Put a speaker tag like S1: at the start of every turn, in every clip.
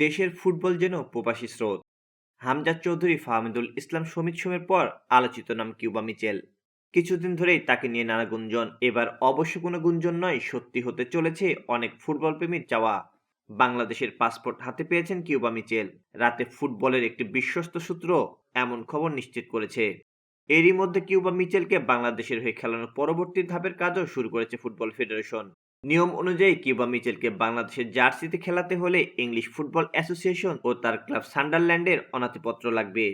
S1: দেশের ফুটবল যেন প্রবাসী স্রোত। হামজা চৌধুরী, ফাহমিদুল ইসলাম সমিত সোমের পর আলোচিত নাম কিউবা মিচেল। কিছুদিন ধরেই তাকে নিয়ে নানা গুঞ্জন। এবার অবশ্য কোনো গুঞ্জন নয়, সত্যি হতে চলেছে অনেক ফুটবল প্রেমীর চাওয়া। বাংলাদেশের পাসপোর্ট হাতে পেয়েছেন কিউবা মিচেল। রাতে ফুটবলের একটি বিশ্বস্ত সূত্র এমন খবর নিশ্চিত করেছে। এরই মধ্যে কিউবা মিচেলকে বাংলাদেশের হয়ে খেলানোর পরবর্তী ধাপের কাজও শুরু করেছে ফুটবল ফেডারেশন। নিয়ম অনুযায়ী কিউবা মিচেলকে বাংলাদেশের জার্সিতে খেলাতে হলে ইংলিশ ফুটবল অ্যাসোসিয়েশন ও তার ক্লাব সান্ডারল্যান্ডের অনাতিপত্র লাগবে।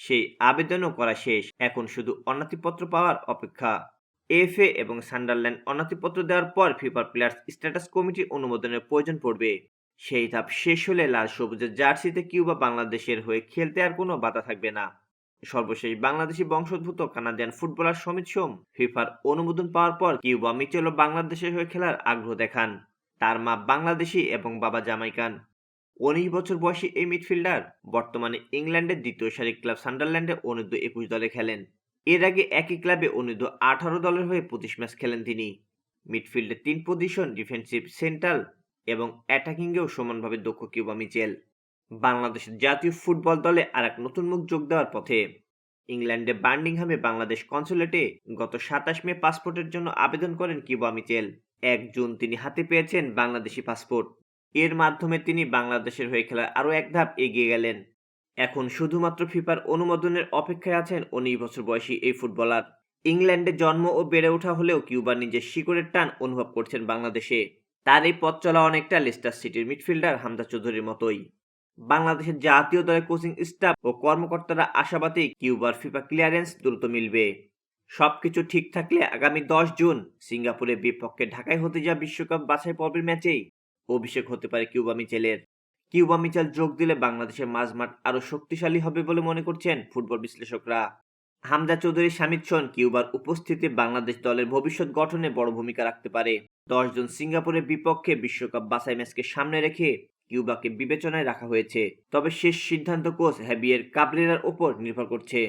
S1: সেই আবেদনও করা শেষ। এখন শুধু অনাতিপত্র পাওয়ার অপেক্ষা। এফএ এবং সান্ডারল্যান্ড অনাতিপত্র দেওয়ার পর ফিফার প্লেয়ার্স স্ট্যাটাস কমিটির অনুমোদনের প্রয়োজন পড়বে। সেই ধাপ শেষ হলে লাল সবুজের জার্সিতে কিউবা বাংলাদেশের হয়ে খেলতে আর কোনো বাধা থাকবে না। সর্বশেষ বাংলাদেশি বংশোদ্ভূত কানাডিয়ান ফুটবলার সমিত সোম ফিফার অনুমোদন পাওয়ার পর কিউবা মিচেলও বাংলাদেশের হয়ে খেলার আগ্রহ দেখান। তার মা বাংলাদেশি এবং বাবা জামাইকান। উনিশ বছর বয়সী এই মিডফিল্ডার বর্তমানে ইংল্যান্ডের দ্বিতীয় সারির ক্লাব সান্ডারল্যান্ডে অনূর্ধ্ব একুশ দলে খেলেন। এর আগে একই ক্লাবে অনূর্ধ্ব আঠারো দলের হয়ে পঁচিশ ম্যাচ খেলেন তিনি। মিডফিল্ডে তিন পজিশন ডিফেন্সিভ সেন্ট্রাল এবং অ্যাটাকিংয়েও সমানভাবে দক্ষ কিউবা মিচেল। বাংলাদেশের জাতীয় ফুটবল দলে আর এক নতুন মুখ যোগ দেওয়ার পথে। ইংল্যান্ডে বার্মিংহামে বাংলাদেশ কনসুলেটে গত সাতাশ মে পাসপোর্টের জন্য আবেদন করেন কিউবা মিচেল এক জুন তিনি হাতে পেয়েছেন বাংলাদেশি পাসপোর্ট। এর মাধ্যমে তিনি বাংলাদেশের হয়ে খেলার আরও এক ধাপ এগিয়ে গেলেন। এখন শুধুমাত্র ফিফার অনুমোদনের অপেক্ষায় আছেন উনিশ বছর বয়সী এই ফুটবলার। ইংল্যান্ডে জন্ম ও বেড়ে ওঠা হলেও কিউবা নিজের শিকড়ের টান অনুভব করছেন বাংলাদেশে। তার এই পথ চলা অনেকটা লেস্টার সিটির মিডফিল্ডার হামদা চৌধুরীর মতোই। বাংলাদেশের জাতীয় দলের কোচিং স্টাফ ও কর্মকর্তারা আশাবাদী কিউবার ফিফা ক্লিয়ারেন্স দ্রুত মিলবে। সবকিছু ঠিক থাকলে আগামী দশ জুন সিঙ্গাপুরের বিপক্ষে ঢাকায় হতে যাওয়া বিশ্বকাপ বাছাই পর্বের ম্যাচেই অভিষেক হতে পারে কিউবা মিচেলের। কিউবা মিচেল যোগ দিলে বাংলাদেশের মাঝমাঠ আরও শক্তিশালী হবে বলে মনে করছেন ফুটবল বিশ্লেষকরা। হামজা চৌধুরী সামিচ্ছন কিউবার উপস্থিতি বাংলাদেশ দলের ভবিষ্যৎ গঠনে বড় ভূমিকা রাখতে পারে। দশ জন সিঙ্গাপুরের বিপক্ষে বিশ্বকাপ বাছাই ম্যাচকে সামনে রেখে কিউবাকে বিবেচনায় রাখা হয়েছে। তবে শেষ সিদ্ধান্ত কোচ হ্যাবিয়ের কাবরেরার ওপর নির্ভর করছে।